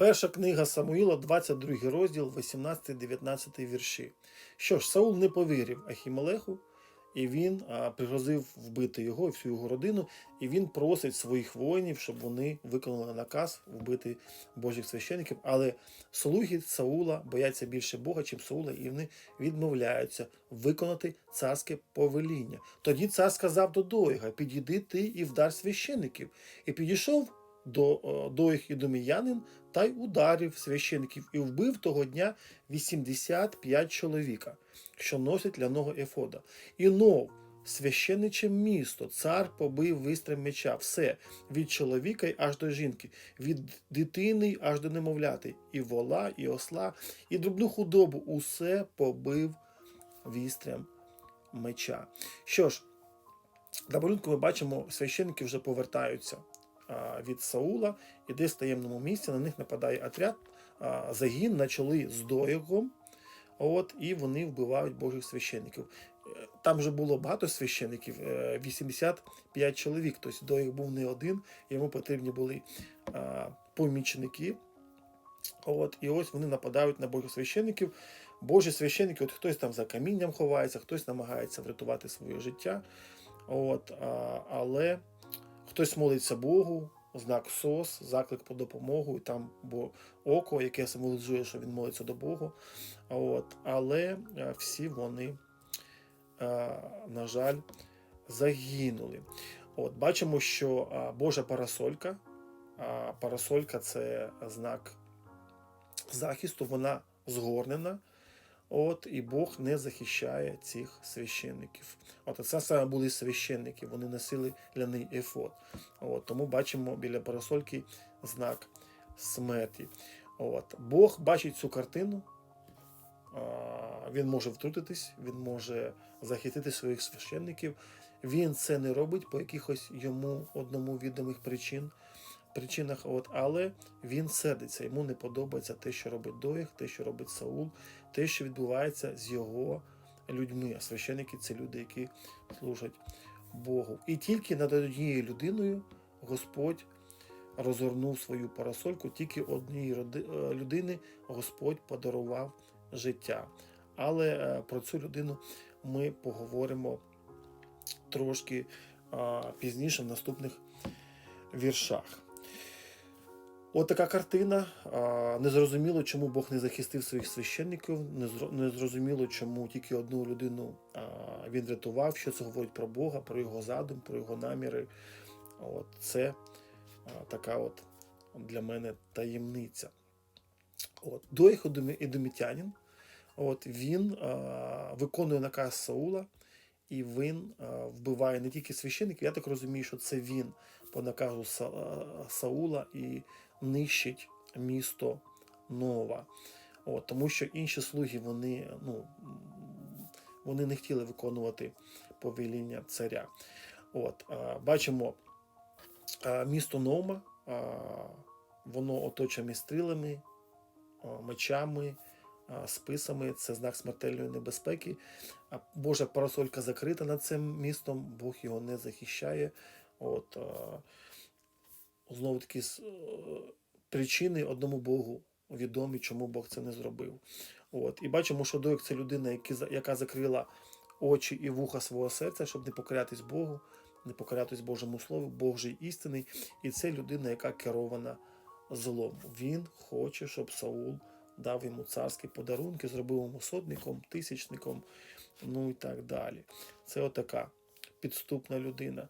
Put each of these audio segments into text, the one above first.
Перша книга Самуїла, 22 розділ, 18-19 вірші. Що ж, Саул не повірив Ахімелеху, і він пригрозив вбити його і всю його родину, і він просить своїх воїнів, щоб вони виконали наказ вбити Божих священиків. Але слуги Саула бояться більше Бога, чим Саула, і вони відмовляються виконати царське повеління. Тоді цар сказав до Доїга: Підійди ти і вдар священиків. І підійшов до о, Доїг ідоміянин та й ударив священиків і вбив того дня 85 чоловіка, що носять ляного ефода. І нов, священиче місто, цар побив вистрем меча, все від чоловіка й аж до жінки, від дитини й аж до немовляти, і вола, і осла, і дрібну худобу, усе побив вістрям меча. Що ж, на малюнку ми бачимо, священники вже повертаються від Саула, і десь в таємному місці на них нападає отряд, загін на чолі з Доєгом, от, і вони вбивають Божих священників. Е, Там вже було багато священиків, е, 85 чоловік. Тобто Доїг був не один, йому потрібні були помічники. От, і ось вони нападають на Божих священників. Божі священники, от хтось там за камінням ховається, хтось намагається врятувати своє життя. От, а, але хтось молиться Богу, знак СОС, заклик по допомогу, і там бо око, яке символізує, що він молиться до Бога. От, але е, всі вони, е, на жаль, загинули. От, бачимо, що е, Божа парасолька, парасолька це знак захисту, вона згорнена. От, і Бог не захищає цих священників. От це саме були священники, вони носили ляний ефод. От, тому бачимо біля парасольки знак смерті. От, Бог бачить цю картину, він може втрутитись, він може захистити своїх священників. Він це не робить по якихось йому одному відомих причин причинах, от, але він сердиться, йому не подобається те, що робить Доїх, те, що робить Саул, те, що відбувається з його людьми. А священники це люди, які служать Богу. І тільки над однією людиною Господь розгорнув свою парасольку, тільки одній е, людини Господь подарував життя. Але е, про цю людину ми поговоримо трошки пізніше в наступних віршах. От така картина. Незрозуміло, чому Бог не захистив своїх священників, незрозуміло, чому тільки одну людину він рятував. Що це говорить про Бога, про його задум, про його наміри. От це така от для мене таємниця. От, Доїх от, він а, виконує наказ Саула, і він вбиває не тільки священиків, я так розумію, що це він по наказу Саула і нищить місто Нова. От, тому що інші слуги вони, ну, вони не хотіли виконувати повеління царя. От, бачимо місто Нома, воно оточене стрілами, мечами, списами. Це знак смертельної небезпеки. А Божа парасолька закрита над цим містом, Бог його не захищає. От, знову таки е, причини одному Богу відомі, чому Бог це не зробив. От. І бачимо, що Доїк це людина, яка закрила очі і вуха свого серця, щоб не покорятись Богу, не покорятись Божому Слову, Бог же істинний. І це людина, яка керована злом. Він хоче, щоб Саул дав йому царські подарунки, зробив йому сотником, тисячником, ну і так далі. Це отака підступна людина.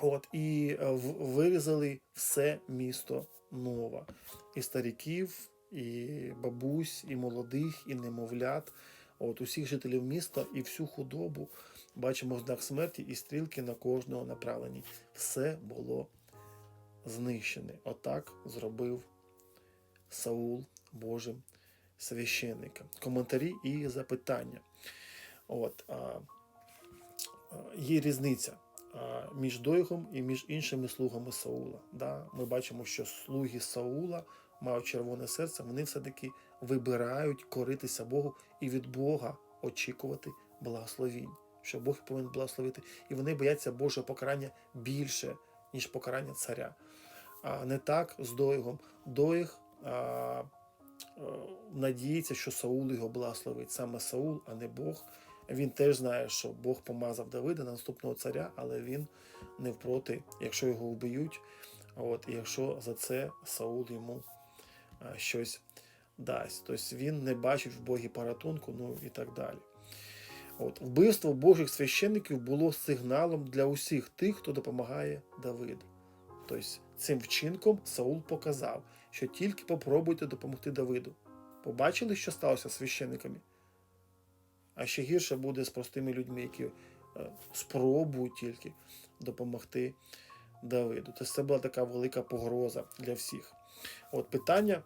От, і е, вирізали все місто Нова. І стариків, і бабусь, і молодих, і немовлят. От, усіх жителів міста і всю худобу бачимо знак смерті і стрілки на кожного направлені. Все було знищене. Отак зробив Саул Божим священником. Коментарі і запитання. От, а, є різниця між Дойгом і між іншими слугами Саула. Да? Ми бачимо, що слуги Саула мають червоне серце, вони все-таки вибирають коритися Богу і від Бога очікувати благословінь, що Бог повинен благословити. І вони бояться Божого покарання більше, ніж покарання царя. А не так з Доїгом. Доїг а, надіється, що Саул його благословить. Саме Саул, а не Бог. Він теж знає, що Бог помазав Давида на наступного царя, але він не впроти, якщо його вбиють, от, і якщо за це Саул йому а, щось дасть. Тобто він не бачить в Богі порятунку, ну і так далі. От, вбивство Божих священників було сигналом для усіх тих, хто допомагає Давиду. Тобто цим вчинком Саул показав, що тільки попробуйте допомогти Давиду. Побачили, що сталося з священниками? А ще гірше буде з простими людьми, які е, спробують тільки допомогти Давиду. Тобто це була така велика погроза для всіх. От питання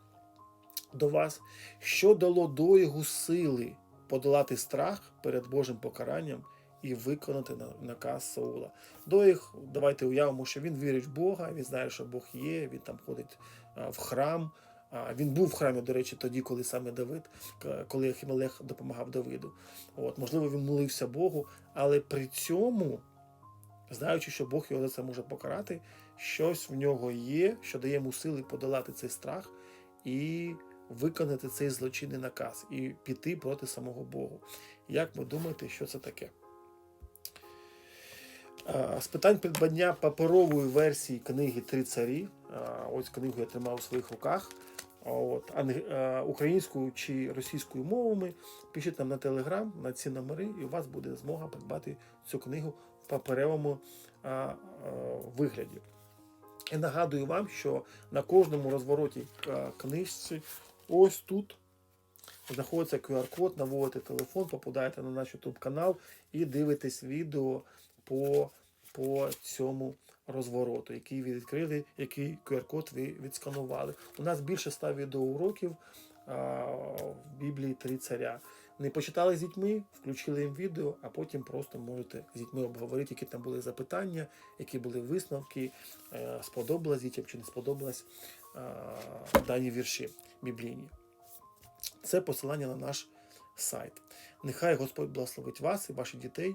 до вас: що дало Доїгу сили подолати страх перед Божим покаранням і виконати наказ Саула? Доїг, давайте уявимо, що він вірить в Бога, він знає, що Бог є, він там ходить в храм. Він був в храмі, до речі, тоді, коли саме Давид, коли Ахімелех допомагав Давиду. От, можливо, він молився Богу, але при цьому, знаючи, що Бог його за це може покарати, щось в нього є, що дає йому сили подолати цей страх і виконати цей злочинний наказ, і піти проти самого Богу. Як ви думаєте, що це таке? А, З питань придбання паперової версії книги Три царі. Ось книгу я тримав у своїх руках. От, українською чи російською мовами. Пишіть нам на телеграм на ці номери, і у вас буде змога придбати цю книгу в паперовому вигляді. І нагадую вам, що на кожному розвороті книжці, ось тут знаходиться QR-код, наводите телефон, попадаєте на наш YouTube канал і дивитесь відео по, по цьому розвороту, який ви відкрили, який QR-код ви відсканували. У нас більше 100 відеоуроків а, в Біблії Три царя. Не почитали з дітьми, включили їм відео, а потім просто можете з дітьми обговорити, які там були запитання, які були висновки, е, сподобалось дітям чи не сподобалось е, дані вірші біблійні. Це посилання на наш сайт. Нехай Господь благословить вас і ваших дітей.